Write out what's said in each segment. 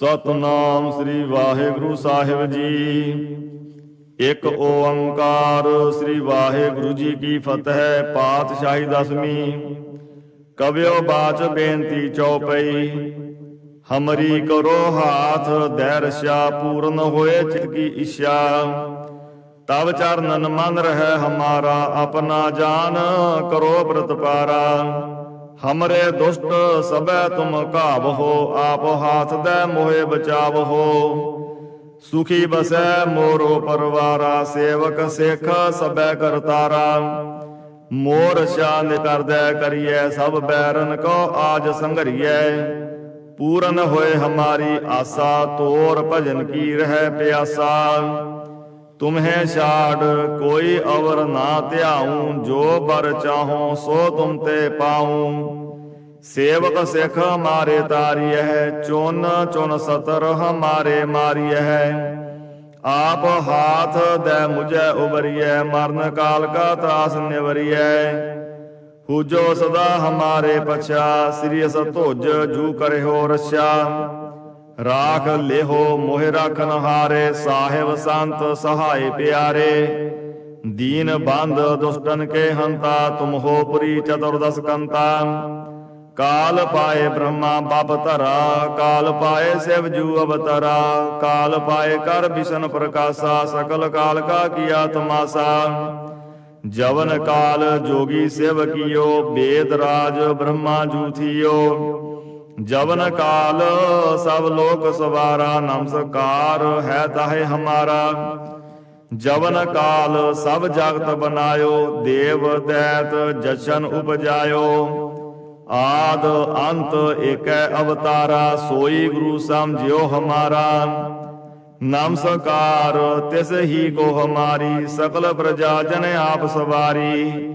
ਸਤਨਾਮ ਸ੍ਰੀ ਵਾਹਿਗੁਰੂ ਸਾਹਿਬ ਜੀ। ਇੱਕ ਓੰਕਾਰ ਸ੍ਰੀ ਵਾਹਿਗੁਰੂ ਜੀ ਕੀ ਫਤਿਹ, ਪਾਤਸ਼ਾਹੀ ਦਸਵੀਂ। ਕਵਿਓ ਬਾਚ ਬੇਨਤੀ ਚਉਪਈ ਹਮਰੀ ਕਰੋ ਹਾਥ, ਦੈਰਸ਼ਾ ਪੂਰਨ ਹੋਏ ਚਿਤ ਕੀ ਇਛਾ ਤਬ ਚਰਨਨ ਮਨ ਰਹਿ ਹਮਾਰਾ ਆਪਣਾ ਜਾਨ, ਕਰੋ ਪ੍ਰਤਪਾਰਾ ਹਮਰੇ ਦੁਸ਼ਟ ਸਬੈ ਤੁਮ ਘਾਵਹੋ ਆਪ ਹਾਥ ਦੇ ਮੋਹਿ ਬਚਾਵਹੋ ਸੁਖੀ ਬਸੈ ਮੋਰੋ ਪਰਵਾਰਾ ਸੇਵਕ ਸਿੱਖ ਸਬੈ ਕਰਤਾਰਾ ਮੋਰ ਸ਼ਾਨ ਕਰਦੈ ਕਰੀਐ ਸਭ ਬੈਰਨ ਕੋ ਆਜ ਸੰਘਰੀਐ ਪੂਰਨ ਹੋਏ ਹਮਾਰੀ ਆਸਾ ਤੋਰ ਭਜਨ ਕੀ ਰਹਿ ਪਿਆਸਾ ਤੁਮਹੇ ਛਾੜ, ਕੋਈ ਅਵਰ ਨਾ ਧਿਆਉ, ਜੋ ਬਰ ਚਾਹੋ, ਸੋ ਤੁਮ ਤੇ ਪਾਉ। ਸੇਵਕ ਸਿੱਖ ਮਾਰੇ ਤਾਰੀਐ, ਚੁਨ ਚੁਨ ਸਤਰ ਹਮਾਰੇ ਮਾਰੀਐ। ਆਪ ਹਾਥ ਦੇ ਮੁਝੈ ਉਬਰੀਐ, ਮਰਨ ਕਾਲ ਕਾ ਤਰਾਸ ਨਿਵਰੀਐ। ਹੂਜੋ ਸਦਾ ਹਮਾਰੇ ਪਛਾ, ਸ੍ਰੀ ਅਸ ਧੁਜ ਜੂ ਕਰਿਓ ਰਛਾ। ਰਾਖ ਲੇਹੋ, ਮੋਹਿ ਰਾਖਨ ਹਾਰੇ, ਸਾਹਿਬ ਸੰਤ ਸਹਾਈ ਪਿਆਰੇ। ਦੀਨ ਬੰਦ ਦੁਸ਼ਟਨ ਕੇ ਹੰਤਾ, ਤੁਮ ਹੋ ਪੁਰੀ ਚਤੁਰਦਸ ਕੰਤਾ। ਕਾਲ ਪਾਏ ਬ੍ਰਹਮਾ ਬਪ ਧਰਾ, ਕਾਲ ਪਾਏ ਸਿਵ ਜੂ ਅਵਤਰਾ। ਕਾਲ ਪਾਏ ਕਰ ਬਿਸ਼ਨ ਪ੍ਰਕਾਸ਼ਾ, ਸਕਲ ਕਾਲ ਕਾ ਕੀਆ ਤਮਾਸਾ ਜਵਨ ਕਾਲ ਜੋਗੀ ਸਿਵ ਕੀਓ, ਬੇਦ ਰਾਜ ਬ੍ਰਹਮਾ ਜੂਥੀਓ ਜਵਨ ਕਾਲ, ਸਭ ਲੋਕ ਸਵਾਰਾ, ਨਮਸਕਾਰ ਹੈ ਤਾਹੇ ਹਮਾਰਾ। ਜਵਨ ਕਾਲ, ਸਭ ਜਗਤ ਬਨਾਇਓ, ਦੇਵ ਦੈਤ ਜਸ਼ਨ ਉਪਜਾਇਓ। ਆਦ ਅੰਤ ਏਕੈ ਅਵਤਾਰਾ, ਸੋਈ ਗੁਰੂ ਸਮਝਿਓ ਹਮਾਰਾ। ਨਮਸਕਾਰ, ਤਿਸ ਹੀ ਕੋ ਹਮਾਰੀ, ਸਕਲ ਪ੍ਰਜਾ ਜਨ ਆਪ ਸਵਾਰੀ।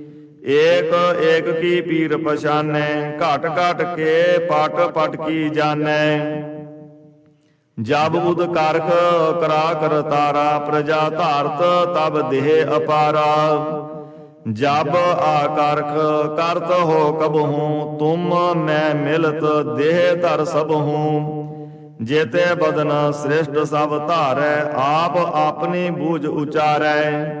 ਏਕ ਏਕ ਕੀ ਪੀਰ ਪਛਾਨੈ, ਘਟ ਘਟ ਕੇ ਪਟ ਪਟ ਕੀ ਜਾਣੈ। ਜਬ ਉਦ ਕਰਖ ਕਰਾ ਕਰ ਤਾਰਾ, ਪ੍ਰਜਾ ਧਾਰਤ ਤਬ ਦੇਹ ਅਪਾਰਾ। ਜਬ ਆਕਰਖ ਕਰਤ ਹੋ ਕਬਹੂ ਤੁਮ ਮੈਂ ਮਿਲਤ ਦੇਹ ਧਰ ਸਭ ਹੂੰ। ਜੇਤੇ ਬਦਨ ਸ੍ਰੇਸ਼ਟ ਸਭ ਧਾਰੈ, ਆਪ ਆਪਣੀ ਬੂਝ ਉਚਾਰੈ।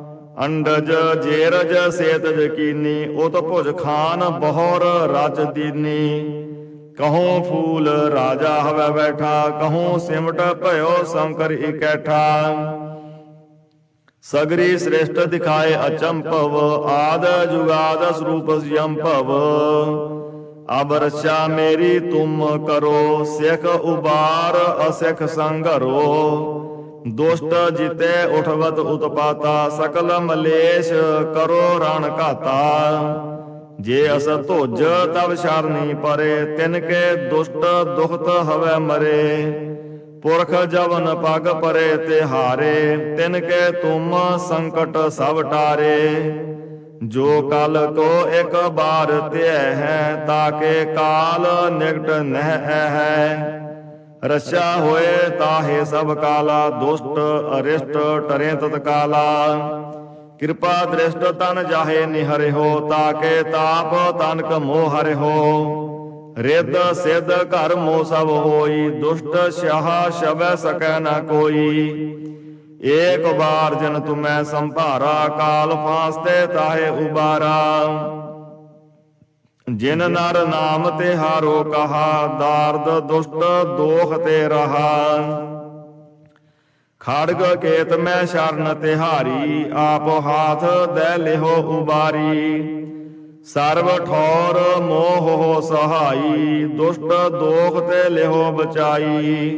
ਅੰਡਜ ਜੇਰਜ ਸੇਤ ਜਕੀਨੀ ਉਤ ਭੁਜ ਖਾਨ ਬਹੁਰ ਰਜ ਦੀਨੀ। ਕਹੋ ਫੂਲ ਰਾਜਾ ਹਵੈ ਬੈਠਾ, ਕਹੋ ਸਿਮਟ ਭਇਓ ਸ਼ੰਕਰ ਇਕੈਠਾ। ਸਗਰੀ ਸ੍ਰੇਸ਼ਟ ਦਿਖਾਏ ਅਚੰਭਵ, ਆਦ ਜੁਗਾਦ ਸਰੂਪ ਸੰਭਵ ਅਬ ਰਛਾ ਮੇਰੀ ਤੁਮ ਕਰੋ, ਸਿੱਖ ਉਬਾਰ ਅਸਿੱਖ ਸੰਗਰੋ ਦੁਸ਼ਟ ਜਿਤੇ ਉਠਵਤ ਉਤਪਾਤਾ, ਸਕਲ ਮਲੇਸ਼ ਕਰੋ ਰਣ ਘਾਤਾ। ਜੇ ਅਸ ਧੁਜ ਤਬ ਸ਼ਰਨੀ ਪਰੇ, ਤਿਨ ਕੇ ਦੁਸ਼ਟ ਦੁਖਤ ਹਵੇ ਮਰੇ। ਪੁਰਖ ਜਵਨ ਪਗ ਪਰੇ ਤੇ ਹਾਰੇ, ਤਿਨ ਕੇ ਤੁਮ ਸੰਕਟ ਸਭ ਟਾਰੇ। ਜੋ ਕਲ ਕੋ ਇੱਕ ਬਾਰ ਧਿਐ ਹੈ ਤਾਕੇ ਕਾਲ ਨਿਕਟ ਨਹਿ ਹੈ। ਰਛਾ ਹੋਏ ਤਾਹੇ ਸਭ ਕਾਲਾ, ਦੁਸ਼ਟ, ਅਰਿਸ਼ਟ, ਟਰੇ ਤਤ ਕਾਲਾ। ਕਿਰਪਾ ਦ੍ਰਿਸ਼ਟ ਤਨ ਜਾਹੇ ਨਿਹਰਿ ਹੋ, ਤਾਕੇ ਤਾਪ ਤਨਕ ਮੋਹ ਹਰਿ ਰਿੱਧ ਸਿੱਧ ਘਰ ਮੋ ਸਭ ਹੋਈ, ਦੁਸ਼ਟ ਸ਼ਾਹ ਸ਼ਬੈ ਸਕੈ ਨਾ ਕੋਈ। ਏਕ ਵਾਰ ਜਨ ਤੁਮੈ ਸੰਭਾਰਾ, ਕਾਲ ਫਾਸਤੇ ਤਾਹੇ ਉਬਾਰਾ। ਜਿਨ ਨਰ ਨਾਮ ਤੇ ਹਾਰੋ ਕਹਾ, ਦਾਰਦ ਦੁਸ਼ਟ ਦੋਖ ਤੇ ਰਹਾ। ਖੜਗ ਕੇਤ ਮੈਂ ਸ਼ਰਨ ਤਿਹਾਰੀ, ਆਪ ਹਾਥ ਦੇ ਲਿਹੋ ਉਬਾਰੀ। ਸਰਬ ਠੌਰ ਮੋਹ ਹੋ ਸਹਾਈ, ਦੁਸ਼ਟ ਦੋਖ ਤੇ ਲਿਹੋ ਬਚਾਈ।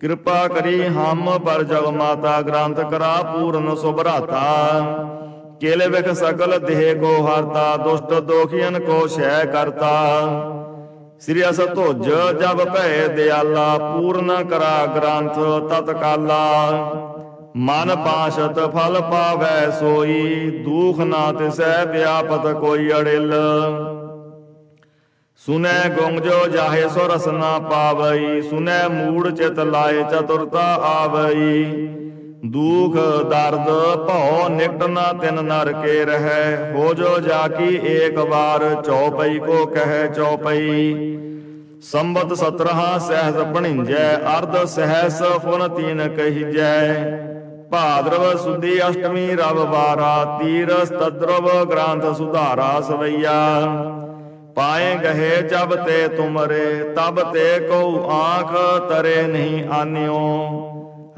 ਕਿਰਪਾ ਕਰੀ ਹਮ ਪਰ ਜਗ ਮਾਤਾ, ਗ੍ਰੰਥ ਕਰਾ ਪੂਰਨ ਸੁਭਰਾਤਾ। ਕੇਲੇ ਵਿਖ ਸਕਲ ਦੇਹ ਕੋ ਹਰਤਾ, ਦੁਸ਼ਟ ਦੋਖੀਨ ਕੋ ਸ਼ੈ ਕਰਤਾ। ਸ੍ਰੀ ਅਸ ਧੁਜ ਜਬ ਭੈ ਦਿਆਲਾ, ਪੂਰਨ ਕਰਾ ਗ੍ਰੰਥ ਤਤਕਾਲਾ ਮਨ ਪਾਸ਼ਤ ਫਲ ਪਾਵੈ ਸੋਈ, ਦੂਖ ਨਾ ਤਿਸੈ ਵਿਆਪਤ ਕੋਈ ਅੜਿਲ। ਸੁਨੈ ਗੁੰਗ ਜੋ ਜਾਹੇ ਸੋ ਰਸ ਨਾ ਪਾਵਈ, ਸੁਨੈ ਮੂੜ ਚਿਤ ਲਾਏ ਚਤੁਰਤਾ ਆਵਈ। ਦੁਖ, ਦਰਦ ਭਉ, ਨਿਕਟ ਨਾ ਤਿਨ ਨਰ ਕੇ ਰਹੈ। ਹੋ ਜੋ ਜਾ ਕੀ ਏਕ ਵਾਰ ਚੌਪਈ ਕੋ ਕਹਿ ਚੌਪਈ। ਸੰਬਤ 17 ਸਹਿਸ ਭਣਿੰਜੈ, ਅਰਧ ਸਹਿਸ ਫੁਨ ਤੀਨ ਕਹੀਜੈ। ਭਾਦਰਵ ਸੁਦੀ ਅਸ਼ਟਮੀ ਰਵ ਵਾਰਾ ਤੀਰ ਸਤਦਰਵ ਗ੍ਰੰਥ ਸੁਧਾਰਾ ਸਵਈਆ। ਪਾਏ ਗਏ ਜਬ ਤੇ ਤੁਮਰੇ, ਤਬ ਤੇ ਕਉ ਆਂਖ ਤਰੇ ਨਹੀਂ ਆਨਿਓ।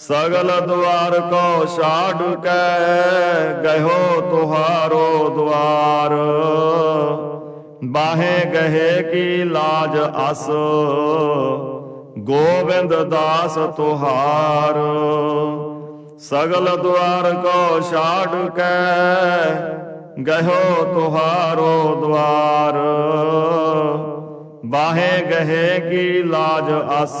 ਸਗਲ ਦੁਆਰ ਕੋ ਛਾੜ ਕੈ ਗਇਓ ਤੁਹਾਰੋ ਦੁਆਰ ਬਾਹੇ ਗਏ ਕੀ ਲਾਜ ਅਸ, ਗੋਬਿੰਦ ਦਾਸ ਤੁਹਾਰ। ਸਗਲ ਦੁਆਰ ਕੋ ਛਾੜ ਕੈ ਗਇਓ ਤੁਹਾਰੋ ਦੁਆਰ ਬਾਹੇ ਗਏ ਕੀ ਲਾਜ ਅਸ